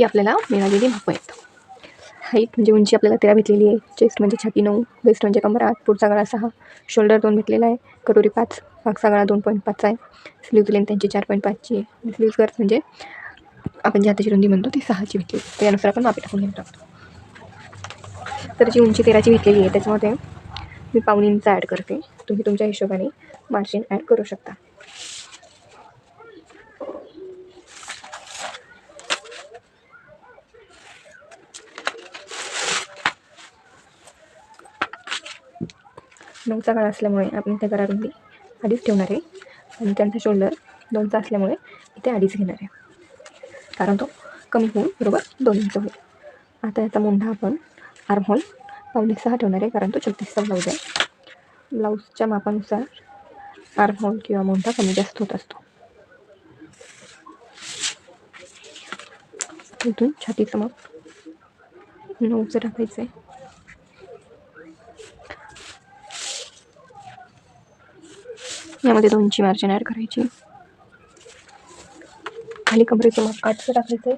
ती ही आपल्याला मिळालेली नको आहेत. हाईट म्हणजे उंची आपल्याला तेरा भेटलेली आहे. चेस्ट म्हणजे छाती नऊ वेस्ट म्हणजे कमर आठ पुढचा गळा सहा शोल्डर दोन भेटलेला आहे. कटोरी पाच मागचा गळा दोन पॉईंट पाचचा आहे. स्लीव्ज लेन त्यांची चार पॉईंट पाचची आहे. स्लीव्ज गर्स म्हणजे आपण जी हाताची रुंदी म्हणतो ती सहाची भेटली त्यानुसार आपण मापे टाकून घेऊ टाकतो. तर जी उंची तेराची भेटलेली आहे त्याच्यामध्ये मी पाऊन इंच ॲड करते. तुम्ही तुमच्या हिशोबाने मार्जिन ॲड करू शकता. नऊचा काळ असल्यामुळे आपण त्या करा रुंदी अडीच ठेवणार आहे. आणि त्यांचा शोल्डर दोनचा असल्यामुळे इथे अडीच घेणार आहे. कारण तो कमी होऊन बरोबर दोन इंच होईल. आता याचा मोंढा आपण आर्महोल पावणे सहा ठेवणार आहे कारण तो छत्तीसचा ब्लाऊज आहे. ब्लाऊजच्या मापानुसार आर्महोल किंवा मोंढा कमी जास्त होत असतो. इथून छातीचं माप नऊचं टाकायचं आहे यामध्ये दोनची मार्जिन ॲड करायची. खाली कमरेचं माप आठचं टाकायचं आहे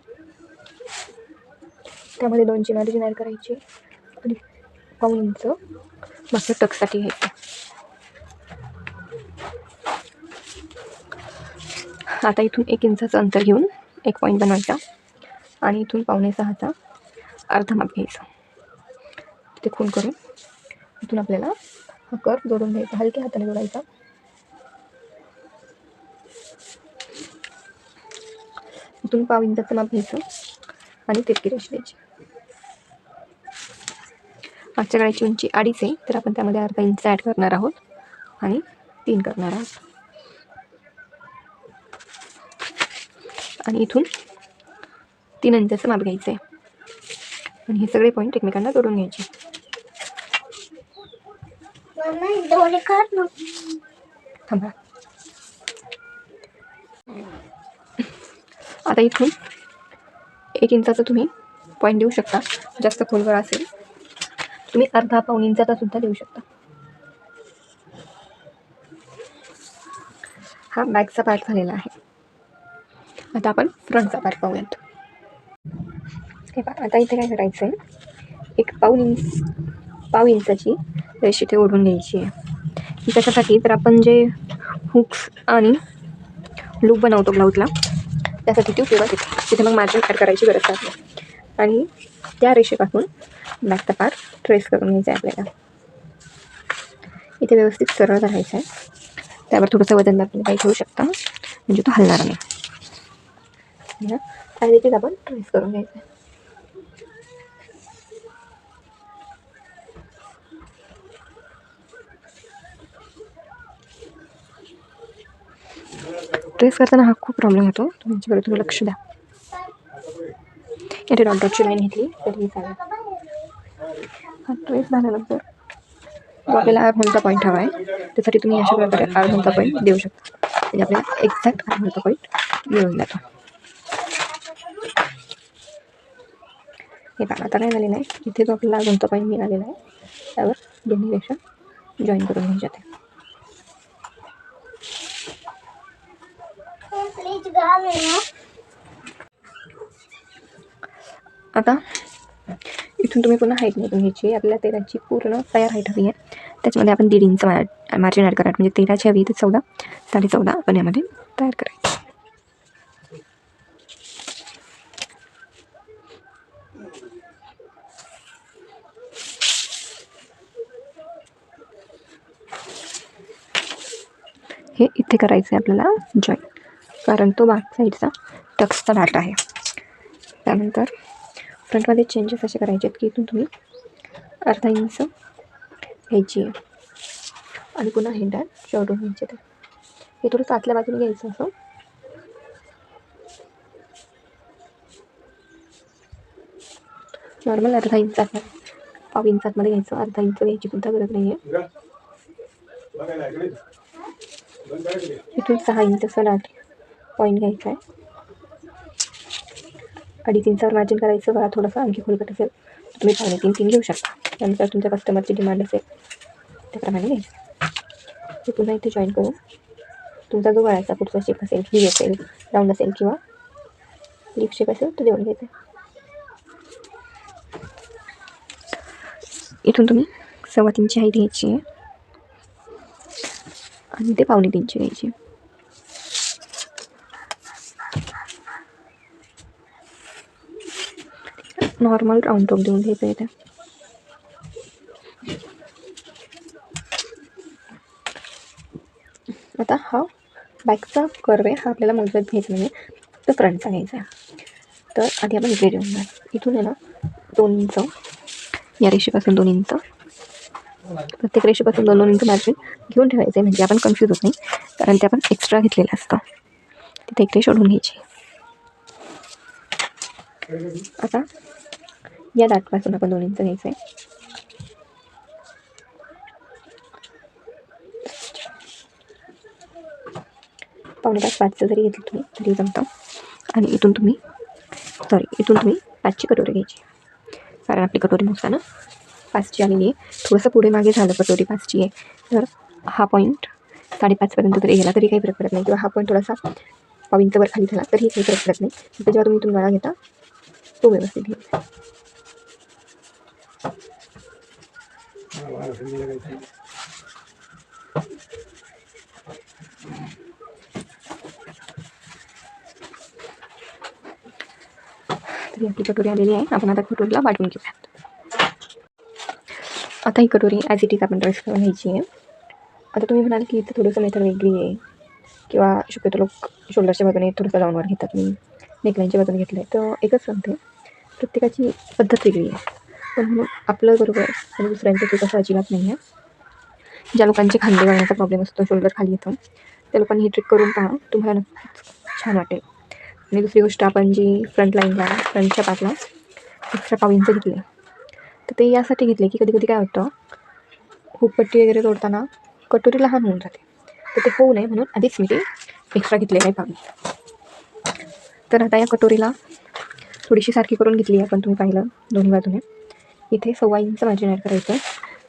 त्यामध्ये दोनची मार्जिन ॲड करायची. आणि पाऊण इंच मागच्या टक्साठी घ्यायचं. आता इथून एक इंचाचं अंतर घेऊन एक पॉईंट बनवायचा. आणि इथून पावणे सहाचा अर्धा माप घ्यायचा. तिथे खून करून इथून आपल्याला हा कर जोडून घ्यायचा. हलक्या हाताने जोडायचा. इथून पाव इंचाचं माप घ्यायचं आणि तिरकी रेष द्यायची. मागच्या गळ्याची उंची अडीच आहे तर आपण त्यामध्ये अर्धा इंच ॲड करणार आहोत आणि तीन करणार आहोत. आणि इथून तीन इंचाचं माप घ्यायचं आहे आणि हे सगळे पॉईंट एकमेकांना जोडून घ्यायचे. थांबा. आता इथून एक इंचाचं तुम्ही पॉईंट देऊ शकता. जास्त खोलवर असेल. तुम्ही अर्धा पाऊण इंचाचा सुद्धा देऊ शकता. हा बॅकचा पार्ट झालेला आहे. आता आपण फ्रंटचा पार्ट पाहूयात. हे पा आता इथे काय करायचं आहे एक पाऊण इंच पाव इंचाची रेष इथे ओढून घ्यायची आहे. ही कशासाठी तर आपण जे हुक्स आणि लूप बनवतो ब्लाऊजला त्यासाठी ती उपयोगात येते तिथे मग मार्जिन ॲड करायची गरज लागते आणि त्या रेषेपासून बॅकचा पार्ट ट्रेस करून घ्यायचा आहे आपल्याला. इथे व्यवस्थित सरळ राहायचं आहे. त्यावर थोडंसं वजन आपण काही ठेवू शकता. म्हणजे तो हलणार नाही. आणि तिथेच आपण ट्रेस करून घ्यायचं आहे. ट्रेस करताना हा खूप प्रॉब्लेम होतो. तुमच्याकडे तुम्ही लक्ष द्या. इथे डॉक्टरची लाईन घेतली. तरी चालेल. हा ट्रेस झाल्यानंतर तो आपल्याला आर्महोलचा पॉईंट हवा आहे. त्यासाठी तुम्ही अशा प्रकारे आर्महोलचा पॉईंट देऊ शकता. म्हणजे आपल्याला एक्झॅक्ट आर्महोलचा पॉईंट मिळून जातो. हे बघा आता काय झालेलं आहे? इथे तो आपल्याला आर्महोलचा पॉईंट मिळालेला आहे. त्यावर दोन्ही रेषा जॉईन करून घ्यायच्या आता इथून तुम्ही पुन्हा हाईट निघून घ्यायची. आहे आपल्याला तेराची पूर्ण तयार हाईट हवी आहे. त्याच्यामध्ये आपण दीड इंच मार्जिन ॲड करायचं म्हणजे तेराची हवी तर चौदा साडे चौदा आपण यामध्ये तयार करायचं. हे इथे करायचं आहे आपल्याला जॉईन कारण तो बॅक साईडचा टक्सचा डाटा आहे. त्यानंतर फ्रंटमध्ये चेंजेस असे करायचे आहेत की इथून तुम्ही अर्धा इंच घ्यायची आहे आणि पुन्हा हेंडर जोडून घ्यायचे ते हे थोडंसं आतल्या बाजूने घ्यायचं असं. नॉर्मल अर्धा इंच आतमध्ये पाव इंच आतमध्ये घ्यायचं. अर्धा इंच घ्यायची सुद्धा गरज नाही आहे इथून सहा इंचचा डाट पॉईंट घ्यायचा आहे. अडीच इंचावर मार्जिन करायचं बघा थोडंसं आणखी खोलकट असेल. तर तुम्ही पावणे तीन तीन घेऊ शकता. त्यानुसार तुमच्या कस्टमरची डिमांड असेल त्याप्रमाणे घ्यायचं. ते पुन्हा इथे जॉईन करून तुमचा जो गळाचा पुढचा शेप असेल व्ही असेल राऊंड असेल किंवा लिप शेप असेल तो देऊन घ्यायचा इथून तुम्ही सव्वा तीनची हाईट घ्यायची आहे. आणि ते पावणे तीनची घ्यायची नॉर्मल राऊंड टॉप देऊन घ्यायचं इथे. आता हा बॅकचा कर्व आहे. हा आपल्याला मोजत घ्यायचा नाही तर फ्रंटचा घ्यायचा आहे. तर आधी आपण इकडे देऊन द्या इथून आहे ना दोन इंच या रेषेपासून दोन इंच प्रत्येक रेषेपासून दोन दोन इंच मार्जिन घेऊन ठेवायचं आहे. म्हणजे आपण कन्फ्यूज होत नाही. कारण ते आपण एक्स्ट्रा घेतलेलं असतं. तिथे एक रेष ओढून घ्यायची आता या दाटपासून आपण दोन्हींचं घ्यायचं आहे पावणे पाच पाचचं जरी घेतलं तुम्ही तरी जमतं आणि इथून तुम्ही सॉरी इथून तुम्ही पाचची कटोरी घ्यायची कारण आपली कटोरी मोजताना पाचची आलेली आहे थोडंसं पुढे मागे झालं कटोरी पाचची आहे तर हा पॉईंट साडेपाचपर्यंत जरी गेला तरी काही फरक पडत नाही किंवा हा पॉईंट थोडासा पाव इंचवर खाली झाला तरी काही फरक पडत नाही फक्त जेव्हा तुम्ही इथून गळा घेता तो व्यवस्थित घ्यायचा तरी आपली कटोरी आलेली आहे. आपण आता कटोरीला वाटून घेऊयात. आता ही कटोरी ॲज इट इज आपण ड्रेस करून घ्यायची आहे. आता तुम्ही म्हणाल की इथं थोडंसं मेथड वेगळी आहे. किंवा शक्यतो लोक शोल्डरच्या बाजूने थोडंसं डाऊनवर घेतात. मी नेकलाईनच्या बाजूने घेतलं आहे तर एकच सांगते. प्रत्येकाची पद्धत वेगळी आहे. पण आपलं बरोबर आणि दुसऱ्यांचं ते कसं अजिबात नाही आहे. ज्या लोकांचे खांदे वाळण्याचा प्रॉब्लेम असतो शोल्डर खाली येतं त्या लोकांनी ही ट्रिक करून पहा. तुम्हाला नक्कीच छान वाटेल. आणि दुसरी गोष्ट आपण जी फ्रंट लाईनला फ्रंटच्या पाठला एक्स्ट्रा पाविंचं घेतले. तर ते यासाठी घेतले की कधी कधी काय होतं हुकपट्टी वगैरे तोडताना कटोरी लहान होऊन जाते. तर ते होऊ नये म्हणून आधीच मी ते एक्स्ट्रा घेतलेलं आहे पावी तर आता या कटोरीला थोडीशी सारखी करून घेतली आहे आपण तुम्ही पाहिलं दोन्ही बाजूने. इथे सव्वा इंच मार्जिन ॲड करायचं आहे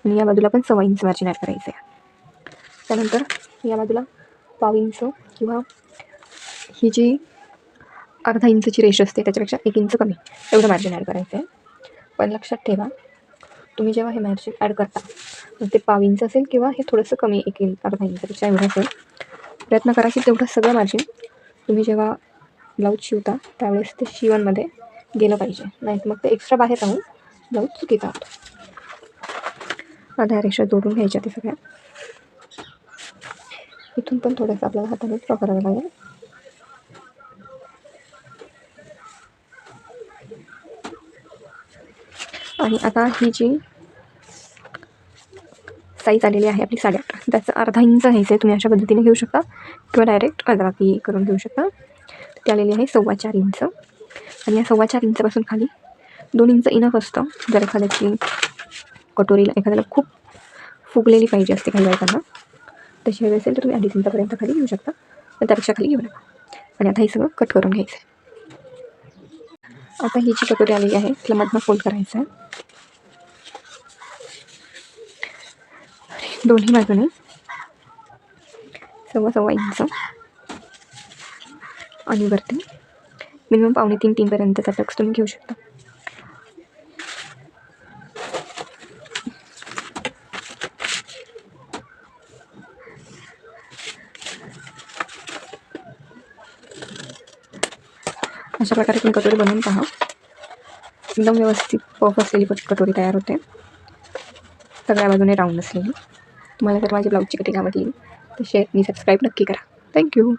आणि या बाजूला पण सव्वा इंच मार्जिन ॲड करायचं आहे त्यानंतर या बाजूला पाव इंच किंवा ही जी अर्धा इंचची रेश असते त्याच्यापेक्षा एक इंच कमी एवढं मार्जिन ॲड करायचं आहे पण लक्षात ठेवा तुम्ही जेव्हा हे मार्जिन ॲड करता मग ते पाव इंच असेल किंवा हे थोडंसं कमी एक इंच अर्धा इंचपेक्षा एवढं असेल प्रयत्न करा की तेवढं सगळं मार्जिन तुम्ही जेव्हा ब्लाऊज शिवता त्यावेळेस ते शिवणमध्ये गेलं पाहिजे. नाही मग ते एक्स्ट्रा बाहेर राहून ब्लाऊज चुकीचा होतो आधार रेषा जोडून घ्यायच्या ते सगळ्या इथून पण थोडंसं आपल्याला हाताने ड्रॉ करावं लागेल. आणि आता ही जी साईज आलेली आहे आपली साडेआठ त्याचं अर्धा इंच घ्यायचं आहे तुम्ही अशा पद्धतीने घेऊ शकता. किंवा डायरेक्ट बाकी करून घेऊ शकता. ती आलेली आहे सव्वा चार इंच. आणि या सव्वा चार इंचापासून खाली दोन इंच इनफ असतं. जर एखाद्याची कटोरीला एखाद्याला खूप फुगलेली पाहिजे असते काही बायकांना तशी हवी असेल तर तुम्ही अडीच इंचापर्यंत खाली घेऊ शकता. पण त्यापेक्षा खाली घेऊ नका. आणि आता हे सगळं कट करून घ्यायचं आहे आता ही जी कटोरी आलेली आहे तिला मधनं फोल्ड करायचं आहे दोन्ही बाजूने सव्वा सव्वा इंच. आणि वरती मिनिमम पावणे तीन तीनपर्यंतचा टक्स तुम्ही घेऊ शकता. अशा प्रकारे तुम्ही कटोरी बनवून पहा. एकदम व्यवस्थित पफ असलेली कटोरी तयार होते. सगळ्या बाजूने राऊंड असलेली. तुम्हाला जर माझी ब्लाऊजची कटिंग आवडली तर शेअर मी सबस्क्राईब नक्की करा. थँक्यू